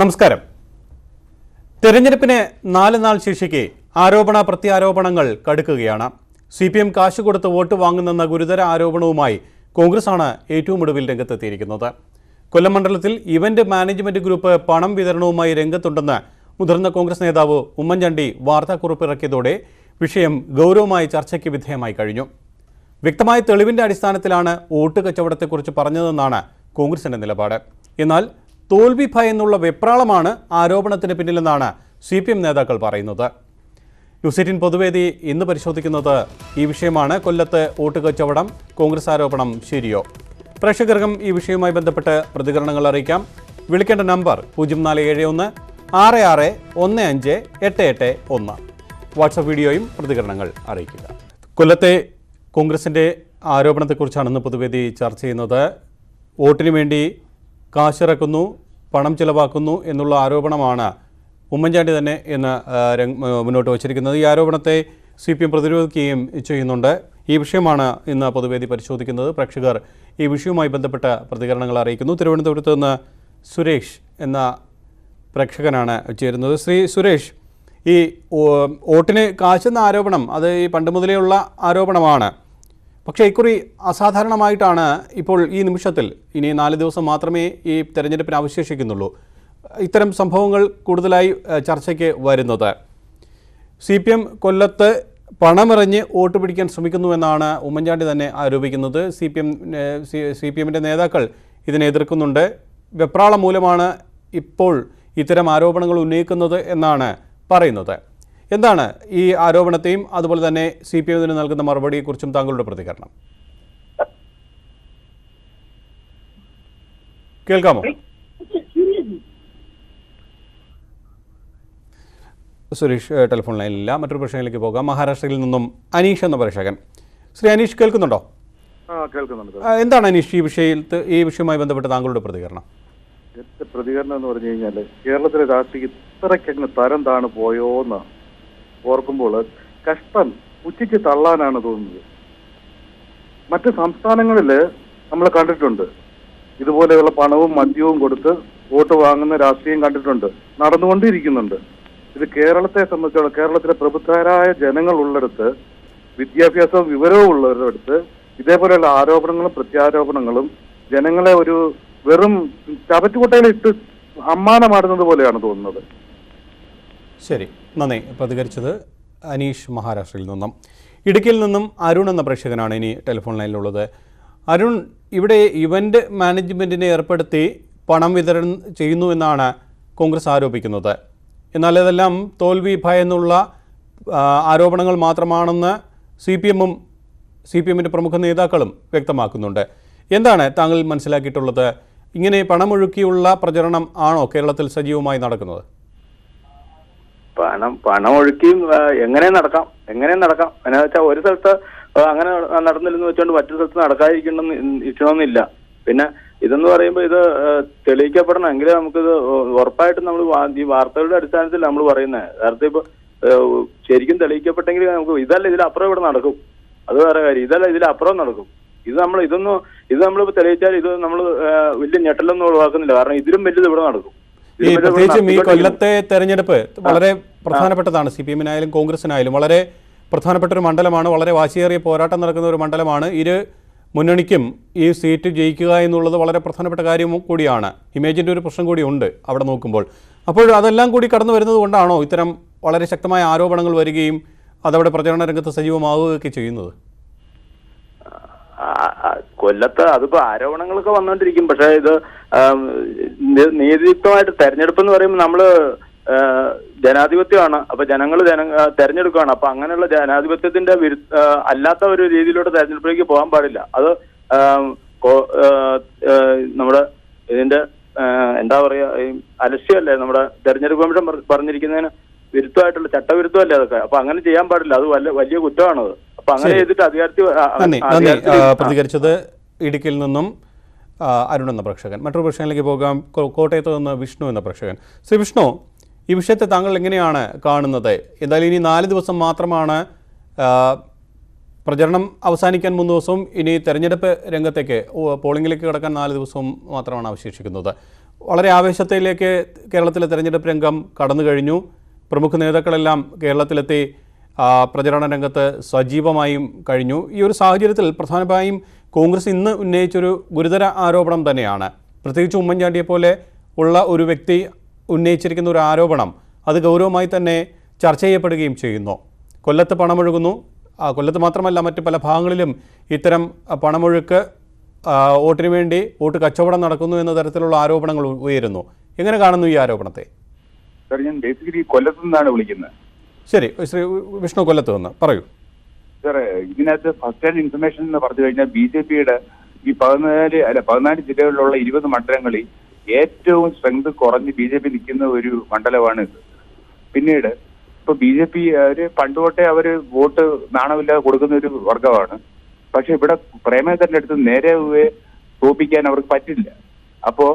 നമസ്കാരം. തെരഞ്ഞെടുപ്പിന് നാല് നാൾ ശേഷിക്കെ ആരോപണ പ്രത്യാരോപണങ്ങൾ കടുക്കുകയാണ്. സി പി എം കാശ് കൊടുത്ത് വോട്ട് വാങ്ങുന്നെന്ന ഗുരുതര ആരോപണവുമായി കോൺഗ്രസാണ് ഏറ്റവും ഒടുവിൽ രംഗത്തെത്തിയിരിക്കുന്നത്. കൊല്ലം മണ്ഡലത്തിൽ ഇവന്റ് മാനേജ്മെന്റ് ഗ്രൂപ്പ് പണം വിതരണവുമായി രംഗത്തുണ്ടെന്ന് മുതിർന്ന കോൺഗ്രസ് നേതാവ് ഉമ്മൻചാണ്ടി വാർത്താക്കുറിപ്പിറക്കിയതോടെ വിഷയം ഗൗരവമായി ചർച്ചയ്ക്ക് വിധേയമായി കഴിഞ്ഞു. വ്യക്തമായ തെളിവിന്റെ അടിസ്ഥാനത്തിലാണ് വോട്ട് കച്ചവടത്തെക്കുറിച്ച് പറഞ്ഞതെന്നാണ് കോൺഗ്രസിന്റെ നിലപാട്. എന്നാൽ തോൽവി ഭയന്നുള്ള വെപ്രാളമാണ് ആരോപണത്തിന് പിന്നിലെന്നാണ് സി പി എം നേതാക്കൾ പറയുന്നത് യുസിറ്റിൻ പൊതുവേദി ഇന്ന് പരിശോധിക്കുന്നത് ഈ വിഷയമാണ്. കൊല്ലത്ത് വോട്ട് കച്ചവടം കോൺഗ്രസ് ആരോപണം ശരിയോ? പ്രേക്ഷകർക്കും ഈ വിഷയവുമായി ബന്ധപ്പെട്ട് പ്രതികരണങ്ങൾ അറിയിക്കാം. വിളിക്കേണ്ട നമ്പർ പൂജ്യം നാല് ഏഴ് ഒന്ന് ആറ് ആറ് ഒന്ന് അഞ്ച് എട്ട് എട്ട് ഒന്ന്. വാട്സപ്പ് വീഡിയോയും പ്രതികരണങ്ങൾ അറിയിക്കുക. കൊല്ലത്തെ കോൺഗ്രസിന്റെ ആരോപണത്തെക്കുറിച്ചാണ് ഇന്ന് പൊതുവേദി ചർച്ച ചെയ്യുന്നത്. വോട്ടിന് വേണ്ടി കാശിറക്കുന്നു പണം ചിലവാക്കുന്നു എന്നുള്ള ആരോപണമാണ് ഉമ്മൻചാണ്ടി തന്നെ എന്ന് മുന്നോട്ട് വച്ചിരിക്കുന്നത്. ഈ ആരോപണത്തെ സി പി എം പ്രതിരോധിക്കുകയും ചെയ്യുന്നുണ്ട്. ഈ വിഷയമാണ് ഇന്ന് പൊതുവേദി പരിശോധിക്കുന്നത്. പ്രേക്ഷകർ ഈ വിഷയവുമായി ബന്ധപ്പെട്ട പ്രതികരണങ്ങൾ അറിയിക്കുന്നു. തിരുവനന്തപുരത്ത് നിന്ന് സുരേഷ് എന്ന പ്രേക്ഷകനാണ് ചേരുന്നത്. ശ്രീ സുരേഷ് ഈ വോട്ടിന് കാശെന്ന ആരോപണം അത് ഈ പണ്ട് മുതലേ ഉള്ള ആരോപണമാണ്. പക്ഷേ ഇക്കുറി അസാധാരണമായിട്ടാണ് ഇപ്പോൾ ഈ നിമിഷത്തിൽ ഇനി നാല് ദിവസം മാത്രമേ ഈ തെരഞ്ഞെടുപ്പിന് അവശേഷിക്കുന്നുള്ളൂ. ഇത്തരം സംഭവങ്ങൾ കൂടുതലായി ചർച്ചയ്ക്ക് വരുന്നത്. സി പി എം കൊല്ലത്ത് പണമെറിഞ്ഞ് വോട്ട് പിടിക്കാൻ ശ്രമിക്കുന്നുവെന്നാണ് ഉമ്മൻചാണ്ടി തന്നെ ആരോപിക്കുന്നത്. C P M C P എമ്മിന്റെ നേതാക്കൾ ഇതിനെ എതിർക്കുന്നുണ്ട്. വെപ്രാളം മൂലമാണ് ഇപ്പോൾ ഇത്തരം ആരോപണങ്ങൾ ഉന്നയിക്കുന്നത് എന്നാണ് പറയുന്നത്. എന്താണ് ഈ ആരോപണത്തെയും അതുപോലെ തന്നെ സി പി എമ്മിന് നൽകുന്ന മറുപടിയെക്കുറിച്ചും താങ്കളുടെ പ്രതികരണം? കേൾക്കാമോ? സുരേഷ് ടെലിഫോൺ ലൈനിലില്ല. മറ്റൊരു പ്രശ്നത്തിലേക്ക് പോകാം. മഹാരാഷ്ട്രയിൽ നിന്നും അനീഷ് എന്ന പ്രേക്ഷകൻ. ശ്രീ അനീഷ് കേൾക്കുന്നുണ്ടോ? എന്താണ് അനീഷ് ഈ വിഷയത്തിൽ ഈ വിഷയവുമായി ബന്ധപ്പെട്ട് താങ്കളുടെ പ്രതികരണം? പ്രതികരണം എന്ന് പറഞ്ഞു കഴിഞ്ഞാൽ കേരളത്തിലെ രാഷ്ട്രീയം ഇത്രയ്ക്കങ്ങ് തരം താണ് പോയോന്ന് ഓർക്കുമ്പോൾ കഷ്ടം ഉച്ചയ്ക്ക് തള്ളാനാണ് തോന്നുന്നത്. മറ്റ് സംസ്ഥാനങ്ങളിൽ നമ്മൾ കണ്ടിട്ടുണ്ട്. ഇതുപോലെയുള്ള പണവും മദ്യവും കൊടുത്ത് വോട്ട് വാങ്ങുന്ന രാഷ്ട്രീയം കണ്ടിട്ടുണ്ട്. നടന്നുകൊണ്ടിരിക്കുന്നുണ്ട്. ഇത് കേരളത്തെ സംബന്ധിച്ചോളം കേരളത്തിലെ പ്രബുദ്ധരായ ജനങ്ങൾ ഉള്ളിടത്ത് വിദ്യാഭ്യാസവും വിവരവും ഉള്ളവരടുത്ത് ഇതേപോലെയുള്ള ആരോപണങ്ങളും പ്രത്യാരോപണങ്ങളും ജനങ്ങളെ ഒരു വെറും ചവറ്റുകുട്ടയിലിട്ട് അമ്മാനമാടുന്നത് പോലെയാണ് തോന്നുന്നത്. ശരി നന്ദി. പ്രതികരിച്ചത് അനീഷ് മഹാരാഷ്ട്രയിൽ നിന്നും. ഇടുക്കിയിൽ നിന്നും അരുൺ എന്ന പ്രേക്ഷകനാണ് ഇനി ടെലിഫോൺ ലൈനിലുള്ളത്. അരുൺ ഇവിടെ ഇവന്റ് മാനേജ്മെന്റിനെ ഏർപ്പെടുത്തി പണം വിതരണം ചെയ്യുന്നു എന്നാണ് കോൺഗ്രസ് ആരോപിക്കുന്നത്. എന്നാൽ ഇതെല്ലാം തോൽവി ഭയന്നുള്ള ആരോപണങ്ങൾ മാത്രമാണെന്ന് സി പി എമ്മും സി പി എമ്മിന്റെ പ്രമുഖ നേതാക്കളും വ്യക്തമാക്കുന്നുണ്ട്. എന്താണ് താങ്കൾ മനസ്സിലാക്കിയിട്ടുള്ളത്? ഇങ്ങനെ പണമൊഴുക്കിയുള്ള പ്രചരണം ആണോ കേരളത്തിൽ സജീവമായി നടക്കുന്നത്? പണം പണം ഒഴുക്കിയും എങ്ങനെ നടക്കാം എങ്ങനെ നടക്കാം. എന്നാ വെച്ചാൽ ഒരു സ്ഥലത്ത് അങ്ങനെ നട- നടന്നില്ലെന്ന് വെച്ചുകൊണ്ട് മറ്റൊരു സ്ഥലത്ത് നടക്കാതിരിക്കണം ഇരിക്കണമെന്നില്ല. പിന്നെ ഇതെന്ന് പറയുമ്പോൾ ഇത് തെളിയിക്കപ്പെടണം. എങ്കിലേ നമുക്കിത് ഉറപ്പായിട്ടും നമ്മൾ ഈ വാർത്തകളുടെ അടിസ്ഥാനത്തിൽ നമ്മൾ പറയുന്നത് നേരത്തെ ഇപ്പൊ ശരിക്കും തെളിയിക്കപ്പെട്ടെങ്കിൽ നമുക്ക് ഇതല്ല ഇതിലപ്പുറം ഇവിടെ നടക്കും. അത് വേറെ കാര്യം. ഇതല്ല ഇതിലപ്പുറം നടക്കും. ഇത് നമ്മൾ ഇതൊന്നും ഇത് നമ്മളിപ്പോ തെളിയിച്ചാൽ ഇത് നമ്മൾ വലിയ ഞെട്ടലൊന്നും ഒഴിവാക്കുന്നില്ല. കാരണം ഇതിലും വലുത് ഇവിടെ നടക്കും. ഈ പ്രത്യേകിച്ചും ഈ കൊല്ലത്തെ തെരഞ്ഞെടുപ്പ് വളരെ പ്രധാനപ്പെട്ടതാണ് സി പി എമ്മിനായാലും കോൺഗ്രസിനായാലും വളരെ പ്രധാനപ്പെട്ട ഒരു മണ്ഡലമാണ് വളരെ വാശിയേറിയ പോരാട്ടം നടക്കുന്ന ഒരു മണ്ഡലമാണ്. ഇരു മുന്നണിക്കും ഈ സീറ്റ് ജയിക്കുക എന്നുള്ളത് വളരെ പ്രധാനപ്പെട്ട കാര്യം കൂടിയാണ്. ഇമേജിന്റെ ഒരു പ്രശ്നം കൂടി ഉണ്ട് അവിടെ നോക്കുമ്പോൾ. അപ്പോൾ അതെല്ലാം കൂടി കടന്നു വരുന്നത് കൊണ്ടാണോ ഇത്തരം വളരെ ശക്തമായ ആരോപണങ്ങൾ വരികയും അതവിടെ പ്രചരണ രംഗത്ത് സജീവമാവുകയൊക്കെ ചെയ്യുന്നത്? കൊല്ലത്ത് അതിപ്പോ ആരോപണങ്ങളൊക്കെ വന്നുകൊണ്ടിരിക്കും പക്ഷെ ഇത് നീതിയുക്തമായിട്ട് തെരഞ്ഞെടുപ്പ് എന്ന് പറയുമ്പോൾ നമ്മൾ ജനാധിപത്യമാണ്. അപ്പൊ ജനങ്ങൾ ജന തെരഞ്ഞെടുക്കുകയാണ് അപ്പൊ അങ്ങനെയുള്ള ജനാധിപത്യത്തിന്റെ വിരു അല്ലാത്ത ഒരു രീതിയിലൂടെ തെരഞ്ഞെടുപ്പിലേക്ക് പോകാൻ പാടില്ല. അത് നമ്മുടെ ഇതിന്റെ എന്താ പറയാ അലസ്യമല്ലേ? നമ്മുടെ തെരഞ്ഞെടുപ്പ് കമ്മീഷൻ പറ- പറഞ്ഞിരിക്കുന്നതിന് വിരുദ്ധമായിട്ടുള്ള ചട്ടവിരുദ്ധമല്ലേ അതൊക്കെ? അപ്പൊ അങ്ങനെ ചെയ്യാൻ പാടില്ല. അത് വലിയ വലിയ കുറ്റമാണത്. നന്ദി നന്ദി. പ്രതികരിച്ചത് ഇടുക്കിയിൽ നിന്നും അരുൺ എന്ന പ്രേക്ഷകൻ. മറ്റൊരു പ്രേക്ഷകനിലേക്ക് പോകാം. കോട്ടയത്ത് നിന്ന് വിഷ്ണു എന്ന പ്രേക്ഷകൻ. ശ്രീ വിഷ്ണു ഈ വിഷയത്തെ താങ്കൾ എങ്ങനെയാണ് കാണുന്നത്? എന്തായാലും ഇനി നാല് ദിവസം മാത്രമാണ് പ്രചരണം അവസാനിക്കാൻ മൂന്ന് ദിവസവും ഇനി തെരഞ്ഞെടുപ്പ് രംഗത്തേക്ക് പോളിംഗിലേക്ക് കടക്കാൻ നാല് ദിവസവും മാത്രമാണ് അവശേഷിക്കുന്നത്. വളരെ ആവേശത്തിലേക്ക് കേരളത്തിലെ തെരഞ്ഞെടുപ്പ് രംഗം കടന്നു കഴിഞ്ഞു പ്രമുഖ നേതാക്കളെല്ലാം കേരളത്തിലെത്തി. പ്രചരണ രംഗത്ത് സജീവമായും കഴിഞ്ഞു. ഈ ഒരു സാഹചര്യത്തിൽ പ്രധാനമായും കോൺഗ്രസ് ഇന്ന് ഉന്നയിച്ചൊരു ഗുരുതര ആരോപണം തന്നെയാണ്. പ്രത്യേകിച്ച് ഉമ്മൻചാണ്ടിയെ പോലെ ഉള്ള ഒരു വ്യക്തി ഉന്നയിച്ചിരിക്കുന്ന ഒരു ആരോപണം അത് ഗൗരവമായി തന്നെ ചർച്ച ചെയ്യപ്പെടുകയും ചെയ്യുന്നു. കൊല്ലത്ത് പണമൊഴുകുന്നു. കൊല്ലത്ത് മാത്രമല്ല മറ്റ് പല ഭാഗങ്ങളിലും ഇത്തരം പണമൊഴുക്ക് വോട്ടിന് വേണ്ടി വോട്ട് കച്ചവടം നടക്കുന്നു എന്ന തരത്തിലുള്ള ആരോപണങ്ങൾ ഉയരുന്നു. എങ്ങനെ കാണുന്നു ഈ ആരോപണത്തെ? സാർ ഞാൻ ബേസിക്കലി കൊല്ലത്തു നിന്നാണ് വിളിക്കുന്നത്. ശരി ശ്രീ വിഷ്ണു കൊല്ലത്ത് നിന്ന് പറയൂ. സാറെ ഇതിനകത്ത് ഫസ്റ്റ് ഹാൻഡ് ഇൻഫർമേഷൻ എന്ന് പറഞ്ഞു കഴിഞ്ഞാൽ ബി ജെ പിയുടെ ഈ പതിനാല് അല്ല പതിനാല് ജില്ലകളിലുള്ള ഇരുപത് മണ്ഡലങ്ങളിൽ ഏറ്റവും സ്ട്രെങ്ത് കുറഞ്ഞ് ബി ജെ പി നിൽക്കുന്ന ഒരു മണ്ഡലമാണ് ഇത്. പിന്നീട് ഇപ്പൊ ബി ജെ പി അവർ പണ്ട് തൊട്ടേ അവർ വോട്ട് നാണമില്ലാതെ കൊടുക്കുന്ന ഒരു വർഗമാണ് പക്ഷെ ഇവിടെ പ്രേമേന്ദ്രന്റെ അടുത്ത് നേരെ തോപ്പിക്കാൻ അവർക്ക് പറ്റില്ല. അപ്പോ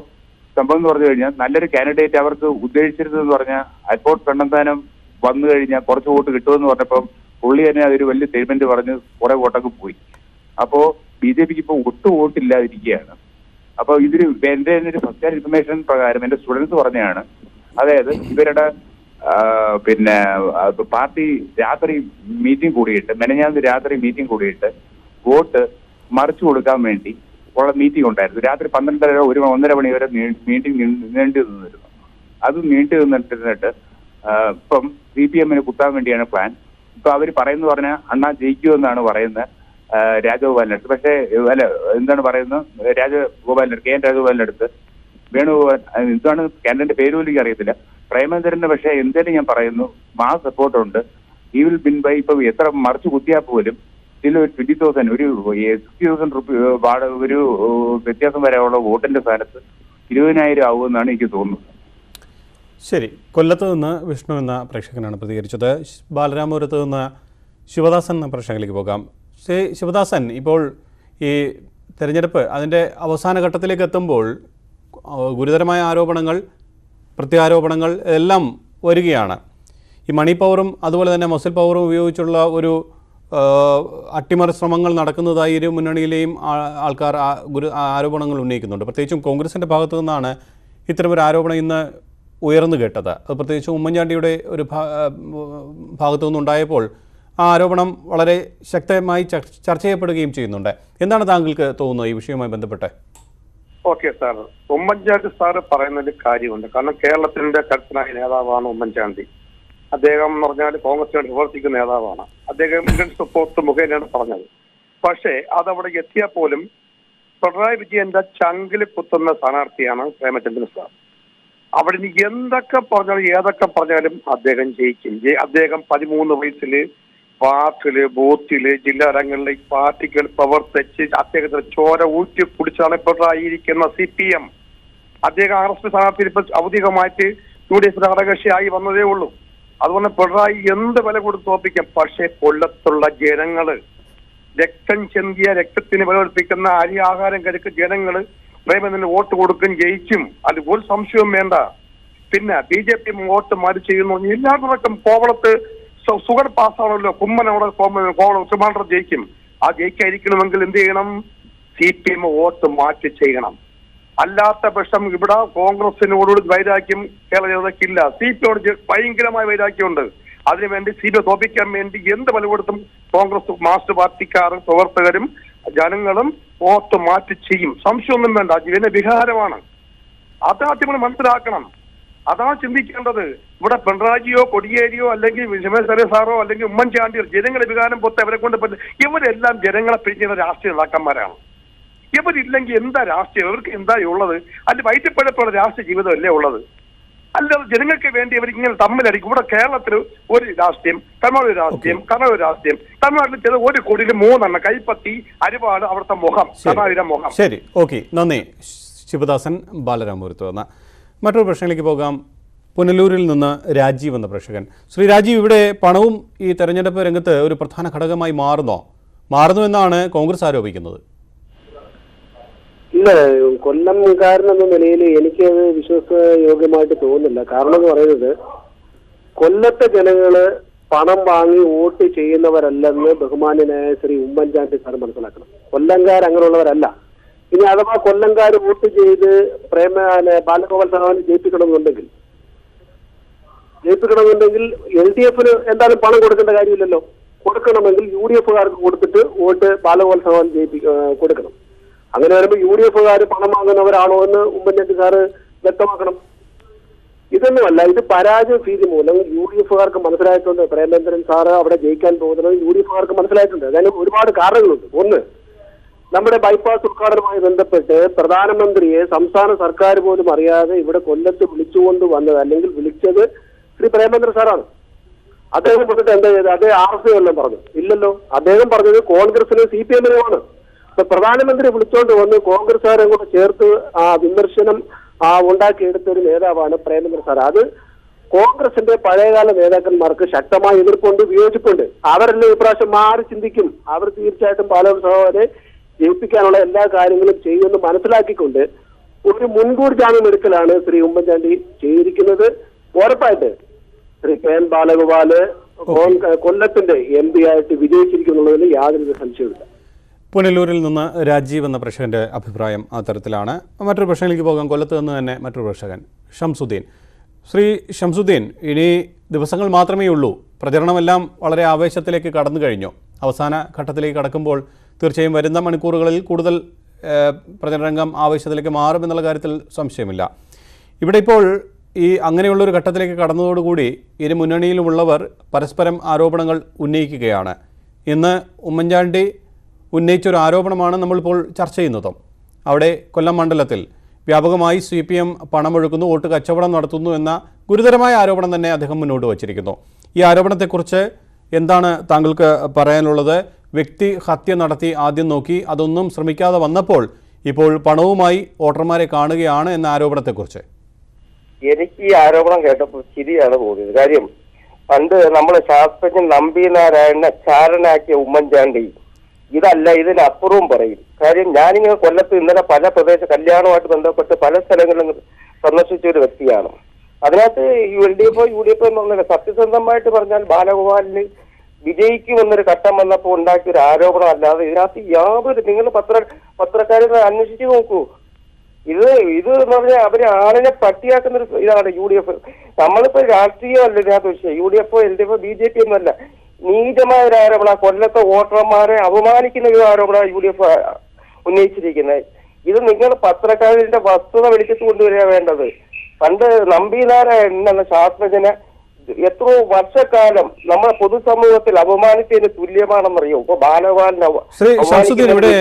സംഭവം എന്ന് പറഞ്ഞു കഴിഞ്ഞാൽ നല്ലൊരു കാൻഡിഡേറ്റ് അവർക്ക് ഉദ്ദേശിച്ചിരുന്നതെന്ന് പറഞ്ഞാൽ അൽപോർട്ട് കണ്ണന്താനം വന്നു കഴിഞ്ഞാൽ കുറച്ച് വോട്ട് കിട്ടുമെന്ന് പറഞ്ഞപ്പം പുള്ളി തന്നെ അതൊരു വലിയ സ്റ്റേറ്റ്മെന്റ് പറഞ്ഞ് കുറെ വോട്ടൊക്കെ പോയി. അപ്പോ ബി ജെ പിക്ക് ഇപ്പൊ ഒട്ടും വോട്ടില്ലാതിരിക്കുകയാണ് അപ്പൊ ഇതിന് എന്റെ തന്നെ ഒരു ഫസ്റ്റ് ഇൻഫർമേഷൻ പ്രകാരം എന്റെ സ്റ്റുഡൻസ് പറഞ്ഞാണ്. അതായത് ഇവരുടെ പിന്നെ പാർട്ടി രാത്രി മീറ്റിംഗ് കൂടിയിട്ട് മെനഞ്ഞാന്ന് രാത്രി മീറ്റിംഗ് കൂടിയിട്ട് വോട്ട് മറിച്ചു കൊടുക്കാൻ വേണ്ടി ഉള്ള മീറ്റിംഗ് ഉണ്ടായിരുന്നു. രാത്രി പന്ത്രണ്ടര ഒരു ഒന്നര മണി വരെ മീറ്റിംഗ് നീണ്ടു നിന്നിരുന്നു. അത് നീണ്ടു നിന്നിട്ട് ആ, ഇപ്പം സി പി എമ്മിന് കുത്താൻ വേണ്ടിയാണ് പ്ലാൻ ഇപ്പൊ അവർ പറയുന്നത് പറഞ്ഞാൽ അണ്ണാ ജയിക്കുമെന്നാണ് പറയുന്നത്. രാജഗോപാലിനടുത്ത് പക്ഷേ അല്ല എന്താണ് പറയുന്നത്? രാജഗോപാലിന്റെ അടുത്ത് കെ. എൻ. രാജഗോപാലിന്റെ അടുത്ത്. വേണുഗോപാൽ എന്താണ് കാൻഡിഡേറ്റ് പേര് പോലും അറിയത്തില്ല. പ്രേമചന്ദ്രന്റെ പക്ഷേ എന്തേലും ഞാൻ പറയുന്നു. മാ സപ്പോർട്ടുണ്ട് ഈ വിൽ ബിൻ ബൈ ഇപ്പൊ എത്ര മറിച്ച് കുത്തിയാൽ പോലും ഇതിൽ ഒരു ട്വന്റി തൗസൻഡ് ഒരു സിക്സ്റ്റി തൗസൻഡ് റുപ്പി ഒരു വ്യത്യാസം വരെയുള്ള വോട്ടിന്റെ സ്ഥാനത്ത് ഇരുപതിനായിരം ആവുമെന്നാണ് എനിക്ക് തോന്നുന്നത്. ശരി. കൊല്ലത്ത് നിന്ന് വിഷ്ണു എന്ന പ്രേക്ഷകനാണ് പ്രതികരിച്ചത്. ബാലരാമപുരത്ത് നിന്ന് ശിവദാസൻ എന്ന പ്രേക്ഷകനിലേക്ക് പോകാം. ശിവദാസൻ ഇപ്പോൾ ഈ തെരഞ്ഞെടുപ്പ് അതിന്റെ അവസാന ഘട്ടത്തിലേക്ക് എത്തുമ്പോൾ ഗുരുതരമായ ആരോപണങ്ങൾ പ്രത്യാരോപണങ്ങൾ എല്ലാം വരികയാണ്. ഈ മണി പവറും അതുപോലെ തന്നെ മസിൽ പവറും ഉപയോഗിച്ചുള്ള ഒരു അട്ടിമറി ശ്രമങ്ങൾ നടക്കുന്നതായി ഇരു മുന്നണിയിലെയും ആൾക്കാർ ഗുരു ആരോപണങ്ങൾ ഉന്നയിക്കുന്നുണ്ട്. പ്രത്യേകിച്ചും കോൺഗ്രസിന്റെ ഭാഗത്തു നിന്നാണ് ഇത്തരമൊരു ആരോപണം ഇന്ന് ഉയർന്നു കേട്ടത്. അത് പ്രത്യേകിച്ച് ഉമ്മൻചാണ്ടിയുടെ ഒരു ഭാഗത്തു നിന്നുണ്ടായപ്പോൾ ആ ആരോപണം വളരെ ശക്തമായി ചർച്ച ചെയ്യപ്പെടുകയും ചെയ്യുന്നുണ്ട്. എന്താണ് താങ്കൾക്ക് തോന്നുന്നത് ഈ വിഷയവുമായി ബന്ധപ്പെട്ട്? Okay sir. ഉമ്മൻചാണ്ടി സാറ് പറയുന്നൊരു കാര്യമുണ്ട്. കാരണം കേരളത്തിന്റെ കരുത്തനായ നേതാവാണ് ഉമ്മൻചാണ്ടി. അദ്ദേഹം എന്ന് പറഞ്ഞാൽ കോൺഗ്രസിനോട് പ്രവർത്തിക്കുന്ന നേതാവാണ്. അദ്ദേഹം ഇന്ത്യൻ സപ്പോർട്ട് മുഖേനയാണ് പറഞ്ഞത്. പക്ഷേ അതവിടെ എത്തിയാൽ പോലും പിണറായി വിജയന്റെ ചങ്കിൽ കുത്തുന്ന സ്ഥാനാർത്ഥിയാണ് പ്രേമചന്ദ്രൻ സാർ. അവിടെ ഇനി എന്തൊക്കെ പറഞ്ഞാലും ഏതൊക്കെ പറഞ്ഞാലും അദ്ദേഹം ജയിക്കും. അദ്ദേഹം പതിമൂന്ന് വയസ്സിൽ പാർട്ടിൽ ബൂത്തിൽ ജില്ലാ തലങ്ങളിലെ പാർട്ടികൾ പ്രവർത്തിച്ച് അദ്ദേഹത്തിന് ചോര ഊറ്റി കുടിച്ചാണ് ഇപ്പോൾ ആയിരിക്കുന്ന സി പി എം. അദ്ദേഹം ആർ എസ് പി സ്ഥാനാർത്ഥി ഇപ്പൊ ഔദ്യോഗികമായിട്ട് യു ഡി എഫ് ഘടകകക്ഷിയായി വന്നതേ ഉള്ളൂ. അതുകൊണ്ട് പിണറായി എന്ത് വില കൊടുത്ത് തോപ്പിക്കാം പക്ഷേ കൊല്ലത്തുള്ള ജനങ്ങൾ രക്തം ചെന്തിയ രക്തത്തിന് വില കൽപ്പിക്കുന്ന അരി ആഹാരം കഴിക്കുന്ന ജനങ്ങൾ പ്രേമത്തിന് വോട്ട് കൊടുക്കും ജയിക്കും. അത് ഒരു സംശയവും വേണ്ട. പിന്നെ ബി ജെ പി വോട്ട് മാറി ചെയ്യുന്നു. എല്ലാവർക്കും കോവളത്ത് സുഗർ പാസ്സാണല്ലോ. കുമ്മൻ അവിടെ കോമ- കോവളം ട്രിവാൻഡ്രം ജയിക്കും. ആ ജയിക്കാതിരിക്കണമെങ്കിൽ എന്ത് ചെയ്യണം? സി പി എം വോട്ട് മാറ്റി ചെയ്യണം. അല്ലാത്ത പക്ഷം ഇവിടെ കോൺഗ്രസിനോട് വൈരാഗ്യം കേരള ജനതയ്ക്കില്ല. സി പി യോട് ഭയങ്കരമായ വൈരാഗ്യമുണ്ട്. അതിനുവേണ്ടി സി പി തോപ്പിക്കാൻ വേണ്ടി എന്ത് വില കോൺഗ്രസ് മാസ്റ്റർ പാർട്ടിക്കാരും പ്രവർത്തകരും ജനങ്ങളും വോട്ട് മാറ്റി ചെയ്യും. സംശയമൊന്നും വേണ്ട. ജീവന വിഹാരമാണ് അതാദ്യം നമ്മൾ മനസ്സിലാക്കണം. അതാണ് ചിന്തിക്കേണ്ടത്. ഇവിടെ പിണറായിയോ കൊടിയേരിയോ അല്ലെങ്കിൽ രമേശ് സാറോ അല്ലെങ്കിൽ ഉമ്മൻചാണ്ടിയോ ജനങ്ങളെ വികാരം പൊത്ത് അവരെ കൊണ്ട് പറ്റും ഇവരെല്ലാം ജനങ്ങളെ പിരിഞ്ഞ രാഷ്ട്രീയ നേതാക്കന്മാരാണ്. ഇവരില്ലെങ്കിൽ എന്താ രാഷ്ട്രീയം? ഇവർക്ക് എന്താ ഉള്ളത്? അല്ല വയറ്റപ്പഴപ്പുള്ള രാഷ്ട്രീയ ജീവിതമല്ലേ ഉള്ളത്? അല്ലാതെ ജനങ്ങൾക്ക് വേണ്ടി അവർ ഇങ്ങനെ തമ്മിലടിക്കും. ഇവിടെ കേരളത്തിൽ ഒരു രാഷ്ട്രീയം തമിഴ്നാട് രാഷ്ട്രീയം കർണാടക രാഷ്ട്രീയം. തമിഴ്നാട്ടിൽ ചില ഒരു കോടിയിൽ മൂന്നെണ്ണം കൈപ്പത്തി അരിവാട് അവിടുത്തെ മുഖം കർണാടക മുഖം. ശരി. ഓക്കെ. നന്ദി. ശിവദാസൻ ബാലരാമപുരത്ത് വന്ന മറ്റൊരു പ്രശ്നത്തിലേക്ക് പോകാം. പുനലൂരിൽ നിന്ന് രാജീവ് എന്ന പ്രേക്ഷകൻ. ശ്രീ രാജീവ് ഇവിടെ പണവും ഈ തെരഞ്ഞെടുപ്പ് രംഗത്ത് ഒരു പ്രധാന ഘടകമായി മാറുന്നോ? മാറുന്നു എന്നാണ് കോൺഗ്രസ് ആരോപിക്കുന്നത്. ഇല്ല കൊല്ലംകാരൻ എന്ന നിലയിൽ വിശ്വാസ വിശ്വാസയോഗ്യമായിട്ട് തോന്നുന്നില്ല. കാരണം എന്ന് പറയുന്നത് കൊല്ലത്തെ ജനങ്ങൾ പണം വാങ്ങി വോട്ട് ചെയ്യുന്നവരല്ലെന്ന് ബഹുമാന്യനായ ശ്രീ ഉമ്മൻചാണ്ടി സാർ മനസ്സിലാക്കണം. കൊല്ലംകാർ അങ്ങനെയുള്ളവരല്ല. ഇനി അഥവാ കൊല്ലംകാർ വോട്ട് ചെയ്ത് പ്രേമ ബാലഗോപാൽ സാറിന് ജയിപ്പിക്കണമെന്നുണ്ടെങ്കിൽ ജയിപ്പിക്കണമെന്നുണ്ടെങ്കിൽ എൽ ഡി എഫിന് എന്തായാലും പണം കൊടുക്കേണ്ട കാര്യമില്ലല്ലോ. കൊടുക്കണമെങ്കിൽ യു ഡി എഫുകാർക്ക് കൊടുത്തിട്ട് വോട്ട് ബാലഗോപാൽ സാറിന് ജയിപ്പി കൊടുക്കണം. അങ്ങനെ വരുമ്പോൾ യു ഡി എഫുകാർ പണം വാങ്ങുന്നവരാണോ എന്ന് ഉമ്മൻചാണ്ടി സാറ് വ്യക്തമാക്കണം. ഇതൊന്നുമല്ല ഇത് പരാജയ ഭീതി മൂലം യു ഡി എഫുകാർക്ക് മനസ്സിലായിട്ടുണ്ട്. പ്രേമേന്ദ്രൻ സാറ് അവിടെ ജയിക്കാൻ പോകുന്നത് യു ഡി എഫുകാർക്ക് മനസ്സിലായിട്ടുണ്ട്. അതിന് ഒരുപാട് കാരണങ്ങളുണ്ട്. ഒന്ന് നമ്മുടെ ബൈപ്പാസ് ഉദ്ഘാടനവുമായി ബന്ധപ്പെട്ട് പ്രധാനമന്ത്രിയെ സംസ്ഥാന സർക്കാർ പോലും അറിയാതെ ഇവിടെ കൊല്ലത്ത് വിളിച്ചുകൊണ്ട് വന്നത് അല്ലെങ്കിൽ വിളിച്ചത് ശ്രീ പ്രേമേന്ദ്രൻ സാറാണ്. അദ്ദേഹം പറഞ്ഞിട്ട് എന്താ ചെയ്തത്? അദ്ദേഹം ആർ എസ് എല്ലാം പറഞ്ഞു. ഇല്ലല്ലോ. അദ്ദേഹം പറഞ്ഞത് കോൺഗ്രസിനും സി പി എമ്മിനുമാണ്. പ്രധാനമന്ത്രി വിളിച്ചോണ്ട് വന്ന് കോൺഗ്രസ്സുകാരെ കൂടെ ചേർത്ത് ആ വിമർശനം ആ ഉണ്ടാക്കിയെടുത്ത ഒരു നേതാവാണ് പ്രേമചന്ദ്ര സാർ. അത് കോൺഗ്രസിന്റെ പഴയകാല നേതാക്കന്മാർക്ക് ശക്തമായി എതിർപ്പുണ്ട് വിയോജിപ്പുണ്ട്. അവരെല്ലാം ഇപ്രാവശ്യം മാറി ചിന്തിക്കും. അവർ തീർച്ചയായിട്ടും പാലോത്സവനെ ജയിപ്പിക്കാനുള്ള എല്ലാ കാര്യങ്ങളും ചെയ്യുമെന്ന് മനസ്സിലാക്കിക്കൊണ്ട് ഒരു മുൻകൂർ ജാമ്യം എടുക്കലാണ് ശ്രീ ഉമ്മൻചാണ്ടി ചെയ്തിരിക്കുന്നത്. ഉറപ്പായിട്ട് ശ്രീ കെ എൻ ബാലഗോപാൽ കൊല്ലത്തിന്റെ എം പി ആയിട്ട് വിജയിച്ചിരിക്കുന്നുള്ളതിൽ യാതൊരു സംശയവുമില്ല. പുനലൂരിൽ നിന്ന് രാജീവ് എന്ന പ്രേക്ഷകന്റെ അഭിപ്രായം ആ തരത്തിലാണ്. മറ്റൊരു പ്രശ്നത്തിലേക്ക് പോകാം. കൊല്ലത്ത് നിന്ന് തന്നെ മറ്റൊരു പ്രേക്ഷകൻ ഷംസുദ്ദീൻ. ശ്രീ ഷംസുദ്ദീൻ ഇനി ദിവസങ്ങൾ മാത്രമേ ഉള്ളൂ. പ്രചരണമെല്ലാം വളരെ ആവേശത്തിലേക്ക് കടന്നു കഴിഞ്ഞു. അവസാന ഘട്ടത്തിലേക്ക് കടക്കുമ്പോൾ തീർച്ചയായും വരുന്ന മണിക്കൂറുകളിൽ കൂടുതൽ പ്രചരണരംഗം ആവേശത്തിലേക്ക് മാറുമെന്നുള്ള കാര്യത്തിൽ സംശയമില്ല. ഇവിടെ ഇപ്പോൾ ഈ അങ്ങനെയുള്ളൊരു ഘട്ടത്തിലേക്ക് കടന്നതോടുകൂടി ഇരു മുന്നണിയിലുമുള്ളവർ പരസ്പരം ആരോപണങ്ങൾ ഉന്നയിക്കുകയാണ്. ഇന്ന് ഉമ്മൻചാണ്ടി ഉന്നയിച്ചൊരു ആരോപണമാണ് നമ്മളിപ്പോൾ ചർച്ച ചെയ്യുന്നത്. അവിടെ കൊല്ലം മണ്ഡലത്തിൽ വ്യാപകമായി സി പി എം പണമൊഴുക്കുന്നു വോട്ട് കച്ചവടം നടത്തുന്നു എന്ന ഗുരുതരമായ ആരോപണം തന്നെ അദ്ദേഹം മുന്നോട്ട് വച്ചിരിക്കുന്നു. ഈ ആരോപണത്തെക്കുറിച്ച് എന്താണ് താങ്കൾക്ക് പറയാനുള്ളത്? വ്യക്തി ഹത്യ നടത്തി ആദ്യം നോക്കി അതൊന്നും ശ്രമിക്കാതെ വന്നപ്പോൾ ഇപ്പോൾ പണവുമായി വോട്ടർമാരെ കാണുകയാണ് എന്ന ആരോപണത്തെക്കുറിച്ച്. എനിക്ക് ഈ ആരോപണം കേട്ടപ്പോൾ ശരിയാണ് തോന്നിയത്. കാര്യം പണ്ട് നമ്മൾ ശാസ്ത്രജ്ഞൻ നമ്പി നാരായണനെ ചാരനാക്കിയ ഉമ്മൻചാണ്ടി ഇതല്ല ഇതിനപ്പുറവും പറയും. കാര്യം ഞാനിങ്ങനെ കൊല്ലത്ത് ഇന്നലെ പല പ്രദേശ കല്യാണവുമായിട്ട് ബന്ധപ്പെട്ട് പല സ്ഥലങ്ങളിലും സന്ദർശിച്ച ഒരു വ്യക്തിയാണ്. അതിനകത്ത് L D F U D F എന്നുള്ള സത്യസന്ധമായിട്ട് പറഞ്ഞാൽ ബാലഗോപാലിന് വിജയിക്കുമെന്നൊരു ഘട്ടം വന്നപ്പോൾ ഉണ്ടാക്കിയ ഒരു ആരോപണം അല്ലാതെ ഇതിനകത്ത് യാതൊരു നിങ്ങൾ പത്ര പത്രക്കാരെ അന്വേഷിച്ചു നോക്കൂ. ഇത് ഇത് എന്ന് പറഞ്ഞാൽ അവരെ ആളിനെ പട്ടിയാക്കുന്ന ഒരു ഇതാണ് യു ഡി എഫ് നമ്മളിപ്പോ രാഷ്ട്രീയമല്ല ഇതിനകത്ത് വിഷയം. യു ഡി എഫോ എൽ ഡി എഫോ ബി ജെ പി ഒന്നുമല്ല. നീചമായ ഒരു ആരോപണം കൊല്ലത്തെ വോട്ടർമാരെ അപമാനിക്കുന്ന ഒരു ആരോപണം യു ഡി എഫ് ഉന്നയിച്ചിരിക്കുന്നത്. ഇത് നിങ്ങൾ പത്രക്കാരന്റെ വസ്തുത വെളിച്ചത്ത് കൊണ്ടുവരിക വേണ്ടത്. പണ്ട് നമ്പീനാരായണൻ എന്ന ശാസ്ത്രജ്ഞനെ എത്രയോ വർഷക്കാലം നമ്മുടെ പൊതുസമൂഹത്തിൽ അപമാനിച്ചതിന് തുല്യമാണെന്നറിയോ? ഇപ്പൊ ബാലപാലിന് ശ്രീ ഇവിടെ